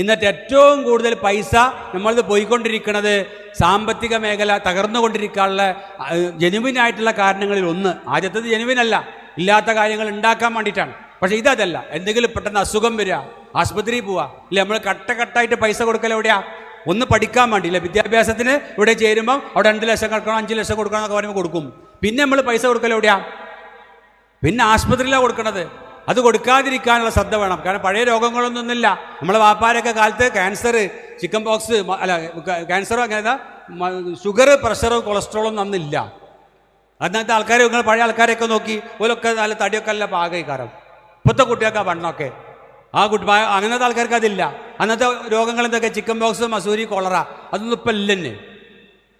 ഇന്നത്തെ ഏറ്റവും കൂടുതൽ പൈസ നമ്മളിത് പോയിക്കൊണ്ടിരിക്കുന്നത് സാമ്പത്തിക മേഖല തകർന്നുകൊണ്ടിരിക്കാനുള്ള ജനുവിനായിട്ടുള്ള കാരണങ്ങളിൽ ഒന്ന്. ആദ്യത്തത് ജനുവിനല്ല. ഇല്ലാത്ത കാര്യങ്ങൾ ഉണ്ടാക്കാൻ വേണ്ടിയിട്ടാണ്. പക്ഷേ ഇതല്ല. എന്തെങ്കിലും പെട്ടെന്ന് അസുഖം വരിക ആശുപത്രിയിൽ പോവുക ഇല്ല നമ്മൾ കട്ട കട്ടായിട്ട് പൈസ കൊടുക്കൽ എവിടെയാ? ഒന്ന് പഠിക്കാൻ വേണ്ടി. ഇല്ല വിദ്യാഭ്യാസത്തിന് ഇവിടെ ചേരുമ്പോൾ അവിടെ രണ്ട് ലക്ഷം കൊടുക്കണം അഞ്ച് ലക്ഷം കൊടുക്കണം എന്നൊക്കെ പറയുമ്പോൾ കൊടുക്കും. പിന്നെ നമ്മൾ പൈസ കൊടുക്കൽ എവിടെയാ? പിന്നെ ആശുപത്രിയിലാണ് കൊടുക്കണത്. അത് കൊടുക്കാതിരിക്കാനുള്ള ശ്രദ്ധ വേണം. കാരണം പഴയ രോഗങ്ങളൊന്നുമില്ല നമ്മളെ വാപ്പാരൊക്കെ കാലത്ത് ക്യാൻസർ ചിക്കൻ ബോക്സ് അല്ല ക്യാൻസറോ അങ്ങനെ ഷുഗർ പ്രഷർ കൊളസ്ട്രോളും നന്നില്ല അന്നത്തെ ആൾക്കാർ നിങ്ങൾ പഴയ ആൾക്കാരെയൊക്കെ നോക്കി ഓലൊക്കെ നല്ല തടിയൊക്കെ നല്ല പാകയിക്കാരം ഇപ്പോഴത്തെ കുട്ടികൾക്ക് പണ്ടൊക്കെ. ആ കുട്ടി അങ്ങനത്തെ ആൾക്കാർക്ക് അതില്ല. അന്നത്തെ രോഗങ്ങൾ എന്തൊക്കെ? ചിക്കൻ ബോക്സ് മസൂരി കൊളറ അതൊന്നും ഇപ്പം ഇല്ലെന്നെ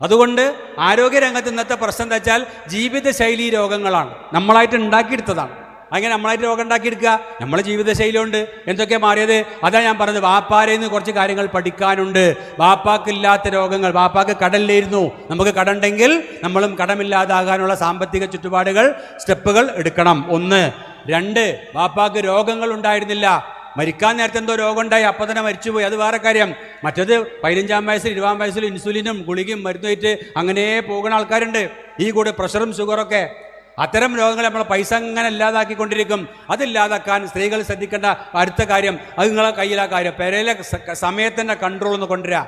അതുകൊണ്ട് ആരോഗ്യരംഗത്ത് ഇന്നത്തെ പ്രശ്നം എന്താ വെച്ചാൽ ജീവിതശൈലി രോഗങ്ങളാണ്. നമ്മളായിട്ട് ഉണ്ടാക്കിയെടുത്തതാണ്. അങ്ങനെ നമ്മളായിട്ട് രോഗം ഉണ്ടാക്കിയെടുക്കുക. നമ്മളെ ജീവിതശൈലിയുണ്ട്. എന്തൊക്കെയാണ് എന്തൊക്കെ മാറിയത്? അതാ ഞാൻ പറഞ്ഞത്. വാപ്പാരയിൽ നിന്ന് കുറച്ച് കാര്യങ്ങൾ പഠിക്കാനുണ്ട്. വാപ്പാക്കില്ലാത്ത രോഗങ്ങൾ. വാപ്പാക്ക് കടലിലിരുന്നു നമുക്ക് കടമുണ്ടെങ്കിൽ നമ്മളും കടമില്ലാതാകാനുള്ള സാമ്പത്തിക ചുറ്റുപാടുകൾ സ്റ്റെപ്പുകൾ എടുക്കണം. ഒന്ന്. രണ്ട്. വാപ്പാക്ക് രോഗങ്ങൾ ഉണ്ടായിരുന്നില്ല. മരിക്കാൻ നേരത്തെ എന്തോ രോഗമുണ്ടായി അപ്പം തന്നെ മരിച്ചുപോയി. അത് വേറെ കാര്യം. മറ്റത് പതിനഞ്ചാം വയസ്സിൽ ഇരുപതാം വയസ്സിൽ ഇൻസുലിനും ഗുളികയും മരുന്നുമായിട്ട് അങ്ങനെ പോകുന്ന ആൾക്കാരുണ്ട്. ഈ കൂടെ പ്രഷറും ഷുഗറൊക്കെ. അത്തരം രോഗങ്ങൾ നമ്മൾ പൈസ അങ്ങനെ ഇല്ലാതാക്കിക്കൊണ്ടിരിക്കും. അതില്ലാതാക്കാൻ സ്ത്രീകൾ ശ്രദ്ധിക്കേണ്ട അടുത്ത കാര്യം അത് നിങ്ങളെ കയ്യിലാ കാര്യം. പെരയിലെ സമയത്തിന്റെ കൺട്രോൾ ഒന്ന് കൊണ്ടുവരിക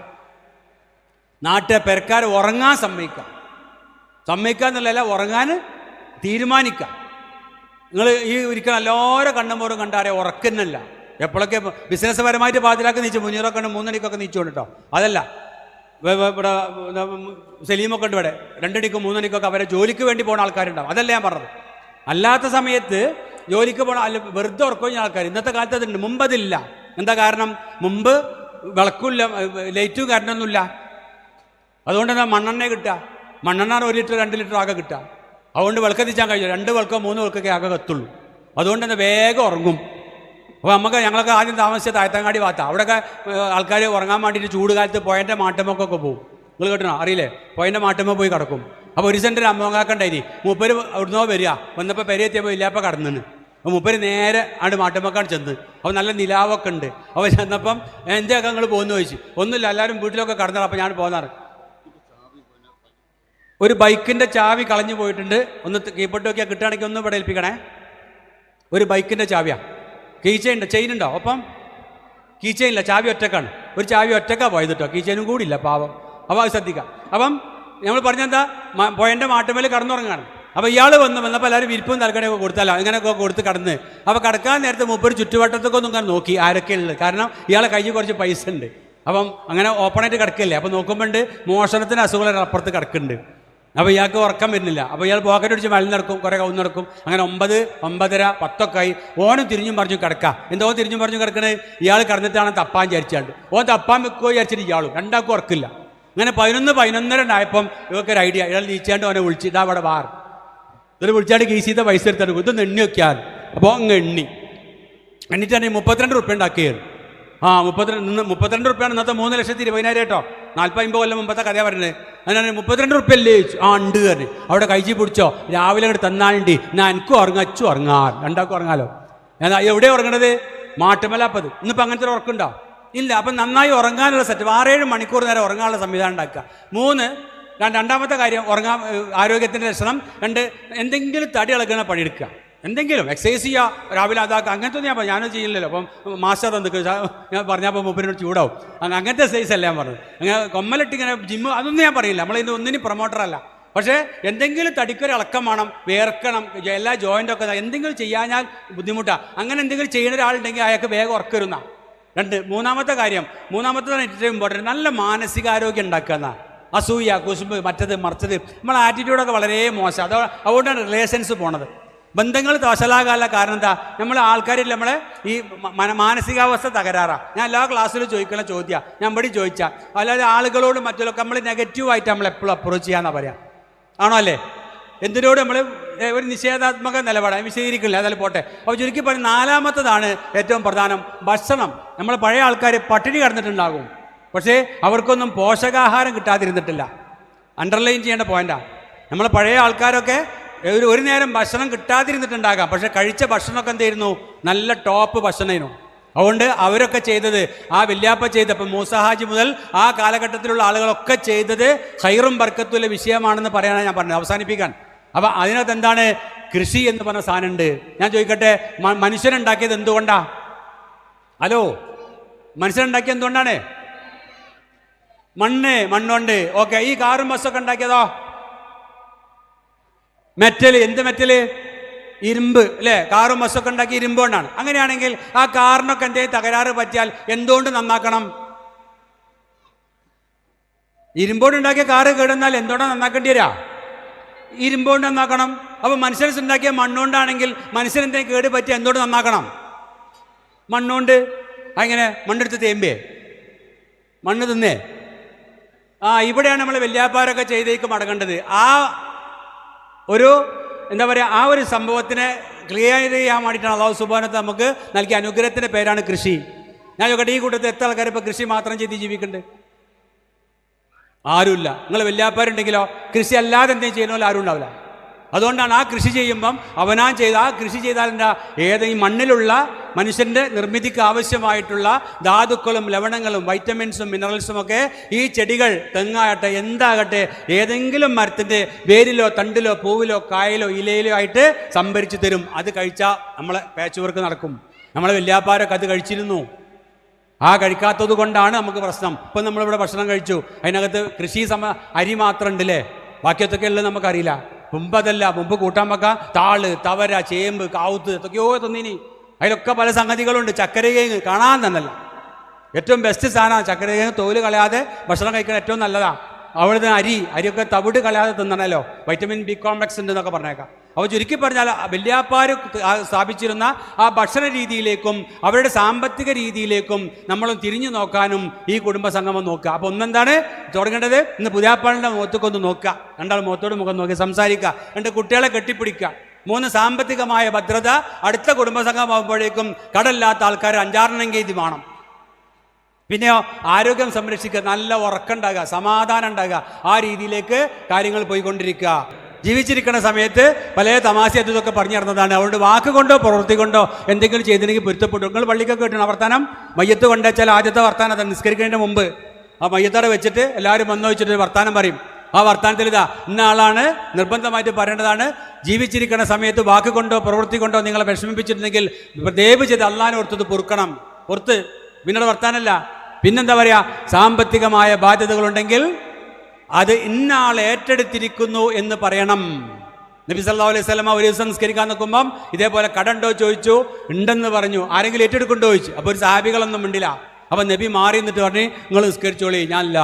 നാട്ടിലെ പെരക്കാർ ഉറങ്ങാൻ സമ്മതിക്കാം. സമ്മതിക്കുക എന്നുള്ളതല്ല ഉറങ്ങാൻ തീരുമാനിക്കാം. നിങ്ങൾ ഈ ഒരിക്കലും എല്ലാവരും കണ്ണുമ്പോറും കണ്ടാരെ ഉറക്കുന്നില്ല. എപ്പോഴൊക്കെ ബിസിനസ് പരമായിട്ട് പാതിരാക്കി നീച്ചു മുന്നൂറൊക്കെ മൂന്നണിക്കൊക്കെ നീച്ചുകൊണ്ട് കേട്ടോ അതല്ല ഇവിടെ എന്താ സലീമൊക്കെ ഉണ്ട് ഇവിടെ. രണ്ടടിക്കും മൂന്നണിക്കൊക്കെ അവരെ ജോലിക്ക് വേണ്ടി പോകുന്ന ആൾക്കാരുണ്ടാവും. അതല്ല ഞാൻ പറഞ്ഞത്. അല്ലാത്ത സമയത്ത് ജോലിക്ക് പോകണം അല്ല വെറുതെ ഉറക്കുന്ന ആൾക്കാർ ഇന്നത്തെ കാലത്ത് അതുണ്ട്. മുമ്പ് അതില്ല എന്താ കാരണം? മുമ്പ് വിളക്കില്ല ലൈറ്റും കറണ്ടൊന്നുമില്ല. അതുകൊണ്ട് എന്താ? മണ്ണെണ്ണ കിട്ടുക. മണ്ണെണ്ണ ഒരു ലിറ്റർ രണ്ട് ലിറ്റർ ആകെ കിട്ടുക. അതുകൊണ്ട് വിളക്കെത്തിച്ചാൽ കഴിയും രണ്ട് വിളക്കോ മൂന്ന് വിളക്കൊക്കെ ആകെ കത്തുള്ളൂ. അതുകൊണ്ട് തന്നെ വേഗം ഉറങ്ങും. അപ്പോൾ നമുക്ക് ഞങ്ങളൊക്കെ ആദ്യം താമസിച്ച തായത്തങ്ങാടി ഭാഗത്താണ് അവിടെയൊക്കെ ആൾക്കാർ ഉറങ്ങാൻ വേണ്ടിയിട്ട് ചൂട് കാലത്ത് പോയന്റെ മാട്ടുമൊക്കെ പോകും നിങ്ങൾ കേട്ടോ അറിയില്ലേ പോയന്റെ മാട്ടുമ്മ പോയി കിടക്കും അപ്പോൾ ഒരു സെന്റർ അമ്മങ്ങാക്കണ്ടായി മൂപ്പര് അവിടുന്നോ വരിക വന്നപ്പോൾ പെരയെത്തിയപ്പോൾ ഇല്ലാപ്പോൾ കടന്നിന് അപ്പോൾ മൂപ്പര് നേരെ ആണ്ട് മാട്ടുമ്മക്കാണ് ചെന്ന് അപ്പോൾ നല്ല നിലാവൊക്കെ ഉണ്ട് അപ്പോൾ ചെന്നപ്പം എന്തൊക്കെ നിങ്ങൾ പോകുന്നു ചോദിച്ചു ഒന്നുമില്ല എല്ലാവരും വീട്ടിലൊക്കെ കടന്നാണ് അപ്പോൾ ഞാൻ പോകുന്നാറ് ഒരു ബൈക്കിന്റെ ചാവി കളഞ്ഞു പോയിട്ടുണ്ട് ഒന്ന് കീപ്പോട്ട് നോക്കിയാൽ കിട്ടുകയാണെങ്കിൽ ഒന്ന് ഇവിടെ ഏൽപ്പിക്കണേ ഒരു ബൈക്കിന്റെ ചാവിയാ കീ ചെയിൻ ഉണ്ട്? ചെയിൻ അപ്പം കീ ചെയിനില്ല ചാവി ഒറ്റക്കാണ്. ഒരു ചാവി ഒറ്റക്കാ പോയത് കേട്ടോ കീ ചെയിനും കൂടിയില്ല പാവം. അപ്പോൾ അത് ശ്രദ്ധിക്കാം. അപ്പം നമ്മൾ പറഞ്ഞെന്താ? പോയന്റെ മാട്ടുമേൽ കടന്നുറങ്ങാണ്. അപ്പോൾ ഇയാൾ വന്ന് വന്നപ്പോൾ എല്ലാവരും വിരിപ്പും തലക്കടയൊക്കെ കൊടുത്തല്ലോ ഇങ്ങനെയൊക്കെ കൊടുത്ത് കടന്ന്. അപ്പോൾ കടക്കാൻ നേരത്തെ മുപ്പൊരു ചുറ്റുവട്ടത്തൊക്കെ ഒന്നും ഇങ്ങനെ നോക്കി ആരൊക്കെ ഉള്ളത്. കാരണം ഇയാളെ കയ്യിൽ കുറച്ച് പൈസ ഉണ്ട്. അപ്പം അങ്ങനെ ഓപ്പണായിട്ട് കിടക്കില്ലേ. അപ്പം നോക്കുമ്പോണ്ട് മോഷണത്തിന് അസുഖങ്ങൾ അപ്പുറത്ത് കിടക്കുന്നുണ്ട്. അപ്പോൾ ഇയാൾക്ക് ഉറക്കം വരുന്നില്ല. അപ്പോൾ ഇയാൾ പോക്കറ്റ് അടിച്ച് മഴ നടക്കും കുറേ കൗന്ന് നടക്കും. അങ്ങനെ ഒമ്പത് ഒമ്പതര പത്തൊക്കെ ആയി. ഓനും തിരിഞ്ഞും പറഞ്ഞു കിടക്കാം. എന്തോ തിരിഞ്ഞും പറഞ്ഞു കിടക്കണേ? ഇയാൾ കിടന്നിട്ടാണ് തപ്പാൻ വിചാരിച്ചാണ്ട്. ഓൻ തപ്പാൻ വെക്കുകയോ വിചാരിച്ചിട്ട് ഇയാളും. രണ്ടാൾക്കും ഉറക്കില്ല. അങ്ങനെ പതിനൊന്ന് പതിനൊന്നര ഉണ്ടായപ്പം ഇവർക്ക് ഒരു ഐഡിയ ഇയാൾ നീച്ചാണ്ട് അവനെ വിളിച്ച് ഇതാ അവിടെ വാർ. ഇതിൽ വിളിച്ചാണ്ട് കേസീത്തെ പൈസ എടുത്തെടുക്കും ഇതൊന്ന് എണ്ണി വെക്കാൻ അപ്പോൾ അങ്ങ് എണ്ണി. എണ്ണിട്ടാണ് മുപ്പത്തിരണ്ട് റുപ്യ ഉണ്ടാക്കിയത്. ആ മുപ്പത്തിരണ്ട് മുപ്പത്തിരണ്ട് റുപ്യാണ് ഇന്നത്തെ മൂന്ന് ലക്ഷത്തി ഇരുപതിനായിരം കേട്ടോ. നാൽപ്പത് അമ്പത് കൊല്ലം മുമ്പത്തെ കഥ പറഞ്ഞത് അതിനാണ് മുപ്പത്തിരണ്ട് റുപ്യ അല്ലേ? ആ ഉണ്ട് തന്നെ അവിടെ കഴിച്ചു പിടിച്ചോ? രാവിലെ അങ്ങോട്ട് തന്നാലുണ്ട്. ഞാൻ എനിക്കും ഉറങ്ങാം അച്ചു ഉറങ്ങാൻ രണ്ടാക്കും ഉറങ്ങാലോ? ഞാൻ എവിടെ ഉറങ്ങണത്? മാട്ടുമലാപ്പത്. ഇന്നിപ്പോൾ അങ്ങനത്തെ ഉറക്കുണ്ടോ? ഇല്ല അപ്പം നന്നായി ഉറങ്ങാനുള്ള സെറ്റ് ആറേഴ് മണിക്കൂർ നേരം ഉറങ്ങാനുള്ള സംവിധാനം ഉണ്ടാക്കുക. മൂന്ന് രണ്ട് രണ്ടാമത്തെ കാര്യം ഉറങ്ങാൻ ആരോഗ്യത്തിന്റെ ലക്ഷണം. രണ്ട് എന്തെങ്കിലും തടി ഇളകണ പണിയെടുക്കുക എന്തെങ്കിലും എക്സസൈസ് ചെയ്യുക രാവിലെ അതാക്കുക അങ്ങനത്തെ ഒന്നും ഞാൻ പറ- ഞാനും ചെയ്യില്ലല്ലോ അപ്പം മാസ്റ്റർ തന്നിക്ക് ഞാൻ പറഞ്ഞപ്പോൾ മൂപ്പരിനോട് ചൂടാവും. അങ്ങനെ അങ്ങനത്തെ എക്സസൈസ് അല്ല ഞാൻ പറഞ്ഞത്. അങ്ങനെ കൊമ്മലിട്ട് ഇങ്ങനെ ജിമ്മ് അതൊന്നും ഞാൻ പറയില്ല. നമ്മളിതിന്റെ ഒന്നിനും പ്രൊമോട്ടറല്ല പക്ഷേ എന്തെങ്കിലും തടിക്കൊരു ഇളക്കം വേണം വേർക്കണം എല്ലാ ജോയിന്റൊക്കെ എന്തെങ്കിലും ചെയ്യാഞ്ഞാൽ ബുദ്ധിമുട്ടാണ് അങ്ങനെ എന്തെങ്കിലും ചെയ്യുന്ന ഒരാളുണ്ടെങ്കിൽ അയാൾക്ക് വേഗം ഉറക്കരുന്ന രണ്ട് മൂന്നാമത്തെ കാര്യം. മൂന്നാമത്തെ ഏറ്റവും ഇമ്പോർട്ടന്റ് നല്ല മാനസികാരോഗ്യം ഉണ്ടാക്കുക എന്നാ. അസൂയ കുസുമ്പ് മറ്റത് മറിച്ചത്. നമ്മളെ ആറ്റിറ്റ്യൂഡൊക്കെ വളരെ മോശം. അതോ അതുകൊണ്ടാണ് റിലേഷൻസ് പോണത്. ബന്ധങ്ങൾ വഷളാകാനുള്ള കാരണം എന്താ? നമ്മൾ ആൾക്കാരിൽ നമ്മളെ ഈ മാനസികാവസ്ഥ തകരാറാണ് ഞാൻ എല്ലാ ക്ലാസ്സിലും ചോദിക്കുന്ന ചോദ്യമാണ് ഞാൻ ഇവിടെ ചോദിച്ചാൽ അല്ലാതെ ആളുകളോട് മറ്റുള്ളവർക്ക് നമ്മൾ നെഗറ്റീവായിട്ട് നമ്മൾ എപ്പോഴും അപ്രോച്ച് ചെയ്യാന്നാ പറയാം. ആണോ അല്ലേ? എന്തിനോട് നമ്മൾ ഒരു നിഷേധാത്മക നിലപാടാണ് വിശദീകരിക്കില്ല അതായത് പോട്ടെ. അപ്പോൾ ചുരുക്കി പറഞ്ഞ നാലാമത്തതാണ് ഏറ്റവും പ്രധാനം. ഭക്ഷണം. നമ്മൾ പഴയ ആൾക്കാർ പട്ടിണി കടന്നിട്ടുണ്ടാകും. പക്ഷേ അവർക്കൊന്നും പോഷകാഹാരം കിട്ടാതിരുന്നിട്ടില്ല. അണ്ടർലൈൻ ചെയ്യേണ്ട പോയിന്റാണ് നമ്മൾ പഴയ ആൾക്കാരൊക്കെ ഒരു ഒരു നേരം ഭക്ഷണം കിട്ടാതിരുന്നിട്ടുണ്ടാകാം. പക്ഷെ കഴിച്ച ഭക്ഷണമൊക്കെ എന്തായിരുന്നു നല്ല ടോപ്പ് ഭക്ഷണമായിരുന്നു അതുകൊണ്ട് അവരൊക്കെ ചെയ്തത് ആ വല്യാപ്പ ചെയ്ത ഇപ്പം മൂസഹാജി മുതൽ ആ കാലഘട്ടത്തിലുള്ള ആളുകളൊക്കെ ചെയ്തത് ഹൈറും ബർക്കത്തുള്ള വിഷയമാണെന്ന് പറയാനാണ് ഞാൻ പറഞ്ഞത്. അവസാനിപ്പിക്കാൻ. അപ്പം അതിനകത്ത് എന്താണ്? കൃഷി എന്ന് പറഞ്ഞ സാധനമുണ്ട്. ഞാൻ ചോദിക്കട്ടെ മനുഷ്യനുണ്ടാക്കിയത് എന്തുകൊണ്ടാ? ഹലോ മനുഷ്യനുണ്ടാക്കിയത് എന്തുകൊണ്ടാണ്? മണ്ണ് മണ്ണുണ്ട് ഓക്കെ ഈ കാറും ബസ്സൊക്കെ ഉണ്ടാക്കിയതോ? മെറ്റൽ എന്ത് മെറ്റൽ ഇരുമ്പ് അല്ലേ? കാറും ബസ്സൊക്കെ ഉണ്ടാക്കി ഇരുമ്പ് കൊണ്ടാണ്. അങ്ങനെയാണെങ്കിൽ ആ കാറിനൊക്കെ എന്തെങ്കിലും തകരാറ് പറ്റിയാൽ എന്തുകൊണ്ട് നന്നാക്കണം? ഇരുമ്പോണ്ട് ഉണ്ടാക്കിയ കാറ് കേടുന്നാൽ എന്തുകൊണ്ടാണ് നന്നാക്കേണ്ടി വരാ ഇരുമ്പോണ്ട് നന്നാക്കണം. അപ്പൊ മനുഷ്യൻ ഉണ്ടാക്കിയ മണ്ണുകൊണ്ടാണെങ്കിൽ മനുഷ്യൻ എന്തെങ്കിലും കേട് പറ്റിയാൽ എന്തുകൊണ്ട് നന്നാക്കണം? മണ്ണുകൊണ്ട്? അങ്ങനെ മണ്ണെടുത്ത് തേമ്പേ. മണ്ണ് തിന്നേ. ആ ഇവിടെയാണ് നമ്മൾ വെല്ലാപ്പാരൊക്കെ ചെയ്തേക്ക് മടങ്ങേണ്ടത്. ആ ഒരു എന്താ പറയുക ആ ഒരു സംഭവത്തിനെ ക്ലിയർ ചെയ്യാൻ വേണ്ടിയിട്ടാണ് അള്ളാഹു സുബാനത്ത് നമുക്ക് നൽകിയ അനുഗ്രഹത്തിന്റെ പേരാണ് കൃഷി. ഞാൻ ചോദിക്കട്ടെ ഈ കൂട്ടത്തിൽ എത്ര ആൾക്കാർ ഇപ്പോൾ കൃഷി മാത്രം ചെയ്ത് ജീവിക്കുന്നുണ്ട്? ആരുമില്ല. നിങ്ങൾ വല്യാപ്പാരുണ്ടെങ്കിലോ കൃഷി അല്ലാതെ എന്തെങ്കിലും ചെയ്യുന്ന ആരും ഉണ്ടാവില്ല. അതുകൊണ്ടാണ് ആ കൃഷി ചെയ്യുമ്പം അവനാ ചെയ്ത ആ കൃഷി ചെയ്താൽ എന്താ ഏതെങ്കിലും മണ്ണിലുള്ള മനുഷ്യന്റെ നിർമ്മിതിക്ക് ആവശ്യമായിട്ടുള്ള ധാതുക്കളും ലവണങ്ങളും വൈറ്റമിൻസും മിനറൽസും ഒക്കെ ഈ ചെടികൾ തെങ്ങാകട്ടെ എന്താകട്ടെ ഏതെങ്കിലും മരത്തിന്റെ വേരിലോ തണ്ടിലോ പൂവിലോ കായലോ ഇലയിലോ ആയിട്ട് സംഭരിച്ചു തരും. അത് കഴിച്ചാൽ നമ്മളെ പാച്ച് വർക്ക് നടക്കും. നമ്മളെ വല്യാപ്പാരൊക്കെ അത് കഴിച്ചിരുന്നു. ആ കഴിക്കാത്തത് കൊണ്ടാണ് നമുക്ക് പ്രശ്നം. ഇപ്പം നമ്മളിവിടെ ഭക്ഷണം കഴിച്ചു. അതിനകത്ത് കൃഷി സമ അരി മാത്രം ഉണ്ടല്ലേ? ബാക്കിയൊക്കെ ഉള്ളത് നമുക്കറിയില്ല. മുമ്പ് അതല്ല. മുമ്പ് കൂട്ടാൻ വെക്കാം. താൾ തവര ചേമ്പ് കാവുത്ത് എന്തൊക്കെയോ തന്നിനി. അതിലൊക്കെ പല സംഗതികളുണ്ട്. ചക്കരകേങ്ങ് കാണാൻ തന്നല്ല ഏറ്റവും ബെസ്റ്റ് സാധനമാണ് ചക്കരകേങ്ങ് തോൽ കളയാതെ ഭക്ഷണം കഴിക്കാൻ ഏറ്റവും നല്ലതാണ് അവിടുന്ന് അരി അരിയൊക്കെ തവിട് കളയാതെ തിന്നണല്ലോ. വൈറ്റമിൻ ബി കോംപ്ലക്സ് ഉണ്ട് എന്നൊക്കെ പറഞ്ഞേക്കാം. അവ ചുരുക്കി പറഞ്ഞാൽ വല്യാപ്പാർ സ്ഥാപിച്ചിരുന്ന ആ ഭക്ഷണ രീതിയിലേക്കും അവരുടെ സാമ്പത്തിക രീതിയിലേക്കും നമ്മൾ തിരിഞ്ഞു നോക്കാനും ഈ കുടുംബ സംഗമം നോക്കുക. അപ്പോൾ ഒന്നെന്താണ്? തുടങ്ങേണ്ടത് ഇന്ന് പുതിയാപ്പാളിന്റെ മുഖത്തേക്കൊന്ന് നോക്കുക. രണ്ടാൾ മുഖത്തോട് മുഖം നോക്കി സംസാരിക്കുക. രണ്ട് കുട്ടികളെ കെട്ടിപ്പിടിക്കുക. മൂന്ന് സാമ്പത്തികമായ ഭദ്രത അടുത്ത കുടുംബസംഘമാകുമ്പോഴേക്കും കടലില്ലാത്ത ആൾക്കാർ അഞ്ചാറെണ്ണെങ്കിൽ ഇത് വേണം. പിന്നെയോ ആരോഗ്യം സംരക്ഷിക്കുക നല്ല ഉറക്കമുണ്ടാകുക സമാധാനം ഉണ്ടാകുക ആ രീതിയിലേക്ക് കാര്യങ്ങൾ പോയിക്കൊണ്ടിരിക്കുക. ജീവിച്ചിരിക്കുന്ന സമയത്ത് പല തമാശ അതൊക്കെ പറഞ്ഞു നടന്നതാണ്. അവരുടെ വാക്ക് കൊണ്ടോ പ്രവൃത്തി കൊണ്ടോ എന്തെങ്കിലും ചെയ്തിട്ടുണ്ടെങ്കിൽ പൊരുത്തപ്പെട്ടു നിങ്ങൾ പള്ളിക്കൊക്കെ കിട്ടണം വർത്താനം മയ്യത്ത് കൊണ്ടുവച്ചാൽ ആദ്യത്തെ വർത്താനം അത് നിസ്കരിക്കുന്നതിന് മുമ്പ് ആ മയ്യത്തോടെ വെച്ചിട്ട് എല്ലാവരും വന്നു വെച്ചിട്ട് വർത്താനം പറയും. ആ വർത്താനത്തിൽ ഇതാ ഇന്നാളാണ് നിർബന്ധമായിട്ട് പറയേണ്ടതാണ്. ജീവിച്ചിരിക്കുന്ന സമയത്ത് വാക്ക് കൊണ്ടോ പ്രവൃത്തി കൊണ്ടോ നിങ്ങളെ വിഷമിപ്പിച്ചിട്ടുണ്ടെങ്കിൽ ദയവ് ചെയ്ത് അള്ളാനെ ഓർത്തത് പൊറുക്കണം. ഓർത്ത് പിന്നീട് വർത്താനല്ല. പിന്നെന്താ പറയുക സാമ്പത്തികമായ ബാധ്യതകളുണ്ടെങ്കിൽ അത് ഇന്നാൾ ഏറ്റെടുത്തിരിക്കുന്നു എന്ന് പറയണം. നബി സല്ലാ അലൈഹി സ്വലമ ഒരു ദിവസം നിസ്കരിക്കാൻ നിൽക്കുമ്പം ഇതേപോലെ കടണ്ടോ ചോദിച്ചു. ഉണ്ടെന്ന് പറഞ്ഞു. ആരെങ്കിലും ഏറ്റെടുക്കുന്നുണ്ടോ ചോദിച്ചു. അപ്പോൾ ഒരു സാബികളൊന്നും ഉണ്ടില്ല അപ്പം നബി മാറി എന്നിട്ട് പറഞ്ഞ് നിങ്ങൾ നിസ്കരിച്ചോളി ഞാനില്ല.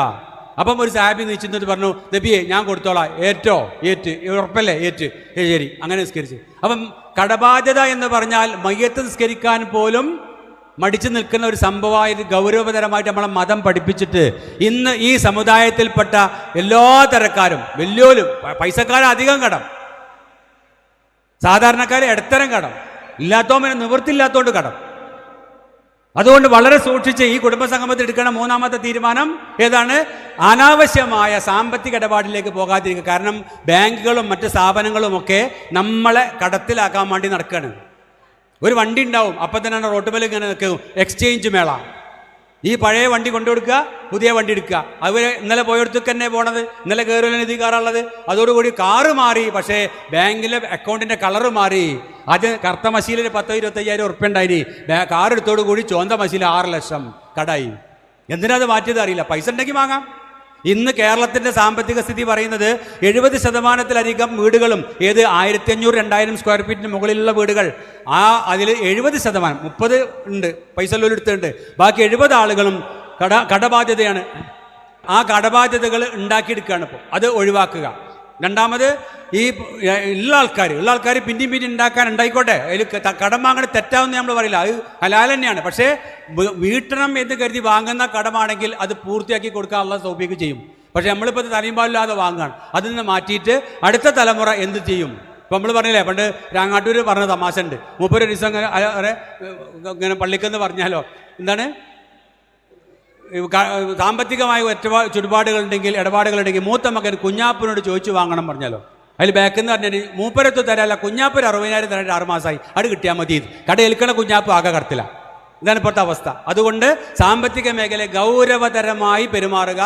അപ്പം ഒരു സാബി നിശ്ചിന്നിട്ട് പറഞ്ഞു നബിയെ ഞാൻ കൊടുത്തോളാം. ഏറ്റോ? ഏറ്റ്. ഉറപ്പല്ലേ? ഏറ്റ്. ശരി. അങ്ങനെ നിസ്കരിച്ചു. അപ്പം കടബാധ്യത എന്ന് പറഞ്ഞാൽ മയ്യത്ത് നിസ്കരിക്കാൻ പോലും മടിച്ചു നിൽക്കുന്ന ഒരു സംഭവമായി ഗൗരവതരമായിട്ട് നമ്മളെ മതം പഠിപ്പിച്ചിട്ട് ഇന്ന് ഈ സമുദായത്തിൽപ്പെട്ട എല്ലാ തരക്കാരും വലിയോലും പൈസക്കാരും അധികം കടം. സാധാരണക്കാർ ഇടത്തരം കടം. ഇല്ലാത്തവന് നിവൃത്തിയില്ലാത്തതുകൊണ്ട് കടം. അതുകൊണ്ട് വളരെ സൂക്ഷിച്ച് ഈ കുടുംബസംഗമത്തിൽ എടുക്കുന്ന മൂന്നാമത്തെ തീരുമാനം ഏതാണ്? അനാവശ്യമായ സാമ്പത്തിക ഇടപാടിലേക്ക് പോകാതിരിക്കുക. കാരണം ബാങ്കുകളും മറ്റ് സ്ഥാപനങ്ങളുമൊക്കെ നമ്മളെ കടത്തിലാക്കാൻ വേണ്ടി നടക്കുകയാണ് ഒരു വണ്ടി ഉണ്ടാവും. അപ്പം തന്നെയാണ് മേലെ ഇങ്ങനെ നിൽക്കും എക്സ്ചേഞ്ച് മേള. ഈ പഴയ വണ്ടി കൊണ്ടു കൊടുക്കുക പുതിയ വണ്ടി എടുക്കുക. അവർ ഇന്നലെ പോയടത്തേക്ക് തന്നെ പോണത്. ഇന്നലെ കയറുന്ന നിധി കാറുള്ളത് അതോടുകൂടി കാറ് മാറി. പക്ഷേ ബാങ്കിലെ അക്കൗണ്ടിന്റെ കളറ് മാറി. അത് കറുത്ത മസീലിൽ പത്തോ ഇരുപത്തയ്യായിരം ഉറുപ്പ്യ ഉണ്ടായി കാർ എടുത്തോടുകൂടി ചോന്ത മശീൽ ആറ് ലക്ഷം കടായി. എന്തിനാ അത് മാറ്റിയത് അറിയില്ല. പൈസ ഉണ്ടെങ്കിൽ വാങ്ങാം. ഇന്ന് കേരളത്തിന്റെ സാമ്പത്തിക സ്ഥിതി പറയുന്നത് എഴുപത് ശതമാനത്തിലധികം വീടുകളും ഏത് ആയിരത്തി അഞ്ഞൂറ് രണ്ടായിരം സ്ക്വയർ ഫീറ്റിന് മുകളിലുള്ള വീടുകൾ. ആ അതിൽ എഴുപത് ശതമാനം മുപ്പത് ഉണ്ട് പൈസ എടുത്തുണ്ട് ബാക്കി എഴുപത് ആളുകളും കട കടബാധ്യതയാണ്. ആ കടബാധ്യതകൾ ഉണ്ടാക്കിയെടുക്കുകയാണ് ഇപ്പോൾ അത് ഒഴിവാക്കുക. രണ്ടാമത് ഈ ഉള്ള ആൾക്കാർ ഉള്ള ആൾക്കാർ പിന്നെയും പിന്നെ ഉണ്ടാക്കാൻ ഉണ്ടായിക്കോട്ടെ. അതിൽ കടം വാങ്ങണ തെറ്റാവെന്ന് നമ്മൾ പറയില്ല. അത് ഹലാൽ തന്നെയാണ്. പക്ഷേ വീട്ടണം എന്ന് കരുതി വാങ്ങുന്ന കടമാണെങ്കിൽ അത് പൂർത്തിയാക്കി കൊടുക്കാൻ കൊടുക്കാനുള്ള സൗഭ്യം ചെയ്യും. പക്ഷേ നമ്മളിപ്പോൾ ഇത് തനിയുമ്പാടില്ലാതെ വാങ്ങുകയാണ് അതിൽ നിന്ന് മാറ്റിയിട്ട് അടുത്ത തലമുറ എന്ത് ചെയ്യും? ഇപ്പം നമ്മൾ പറഞ്ഞില്ലേ പണ്ട് രാങ്ങാട്ടൂർ പറഞ്ഞ തമാശ ഉണ്ട് മുപ്പത് ദിവസം ഇങ്ങനെ പള്ളിക്കെന്ന് പറഞ്ഞാലോ എന്താണ്? സാമ്പത്തികമായ ഒറ്റപാ ചുറ്റുപാടുകളുണ്ടെങ്കിൽ ഇടപാടുകളുണ്ടെങ്കിൽ മൂത്ത മകൻ കുഞ്ഞാപ്പനോട് ചോദിച്ചു വാങ്ങണം പറഞ്ഞാലോ അതിൽ ബാക്ക് എന്ന് പറഞ്ഞാൽ മൂപ്പരത്ത് തരാല്ല കുഞ്ഞാപ്പൊരു അറുപതിനായിരം തരേണ്ട ആറ് മാസമായി അത് കിട്ടിയാൽ മതി കട ഏൽക്കണ കുഞ്ഞാപ്പ് ആകെ കടത്തില്ല ഇതാണ് ഇപ്പോഴത്തെ അവസ്ഥ. അതുകൊണ്ട് സാമ്പത്തിക മേഖല ഗൗരവതരമായി പെരുമാറുക.